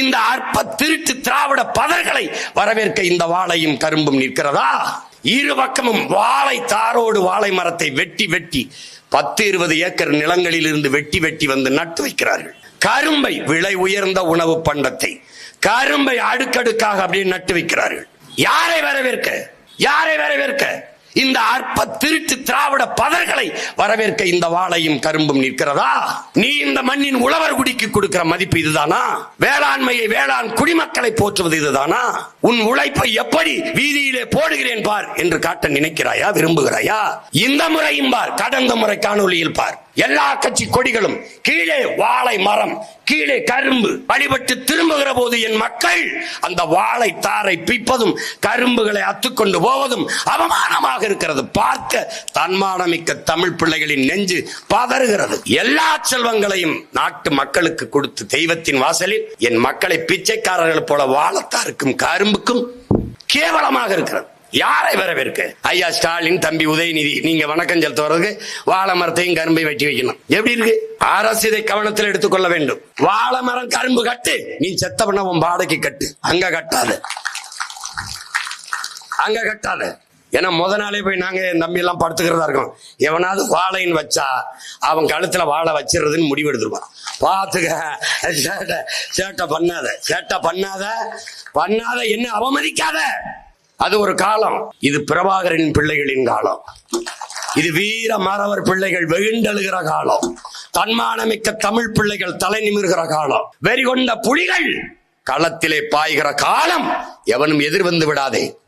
இந்த அற்ப திருட்டு திராவிட பதர்களை வரவேற்க இந்த வாழையும் கரும்பும் நிற்கிறதா? இரு பக்கமும் வாழை தாரோடு வாழை மரத்தை வெட்டி வெட்டி பத்து இருபது ஏக்கர் நிலங்களில் இருந்து வெட்டி வெட்டி வந்து நட்டு வைக்கிறார்கள். கரும்பை விலை உயர்ந்த உணவு பண்டத்தை கரும்பை அடுக்கடுக்காக அப்படியே நட்டு வைக்கிறார்கள். யாரை வரவேற்க? யாரை வரவேற்க? இந்த அற்ப திருட்டு திராவிட பதர்களை வரவேற்க இந்த வாழையும் கரும்பும் நிற்கிறதா? நீ இந்த மண்ணின் உழவர் குடிக்கு கொடுக்கிற மதிப்பு இதுதானா? வேளாண்மையை வேளாண் குடிமக்களை போற்றுவது இதுதானா? உன் உழைப்பை எப்படி வீதியிலே போடுகிறேன் பார் என்று காட்ட நினைக்கிறாயா விரும்புகிறாயா? இந்த முறையும் பார் கடந்த முறை காணொலியில் பார். எல்லா கட்சி கொடிகளும் கீழே வாழை மரம் கீழே கரும்பு வழிபட்டு திரும்புகிற போது என் மக்கள் அந்த வாழை தாரை பிப்பதும் கரும்புகளை அத்துக்கொண்டு போவதும் அவமானமாக இருக்கிறது. பார்க்க தன்மானமிக்க தமிழ் பிள்ளைகளின் நெஞ்சு பதறுகிறது. எல்லா செல்வங்களையும் நாட்டு மக்களுக்கு கொடுத்து தெய்வத்தின் வாசலில் என் மக்களை பிச்சைக்காரர்கள் போல வாழத்தாருக்கும் கரும்புக்கும் கேவலமாக இருக்கிறது. யாரை வரவேற்க? ஐயா ஸ்டாலின் தம்பி உதயநிதி நீங்க வணக்கம் செலுத்துவதற்கு வாழை மரத்தையும் கரும்பை வெட்டி வைக்கணும். எப்படி இருக்கு? அரசு இதை கவனத்தில் எடுத்துக்கொள்ள வேண்டும். வாழை மரம் கரும்பு கட்டு. நீ செத்த பண்ண உன் வாடகை கட்டு. அங்க கட்டாத. அங்க கட்டாத. ஏன்னா முத நாளே போய் நாங்க என் தம்பி எல்லாம் படுத்துக்கிறதா இருக்கோம் எவனாவது வாழைன்னு வச்சா அவன் கழுத்துல வாழை வச்சிடுறதுன்னு முடிவு எடுத்துருவான். பாத்துக்க சேட்டை சேட்டை பண்ணாத. சேட்டை பண்ணாத. பண்ணாத என்ன அவமதிக்காத. அது ஒரு காலம். இது பிரபாகரின் பிள்ளைகளின் காலம். இது வீர மறவர் பிள்ளைகள் வெகுண்டழுகிற காலம். தன்மானமிக்க தமிழ் பிள்ளைகள் தலை நிமிர்கிற காலம். வெறி கொண்ட புலிகள் களத்திலே பாய்கிற காலம். எவனும் எதிர் வந்து விடாதே.